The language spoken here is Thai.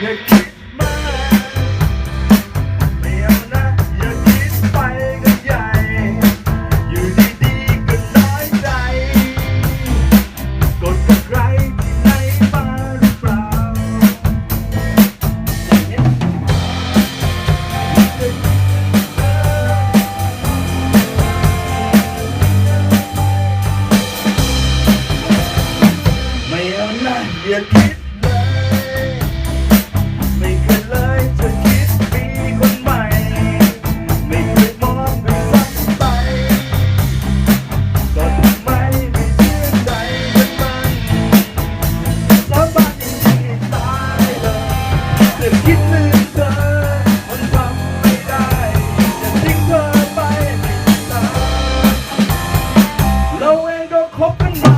อย่าคิดมากเดี๋ยวนะอย่าคิดไปกันใหญ่ อยู่ดีๆก็น้อยใจกดกับใครที่ไหนมาหรือเปล่าไม่เอานะอย่าคิด Hope and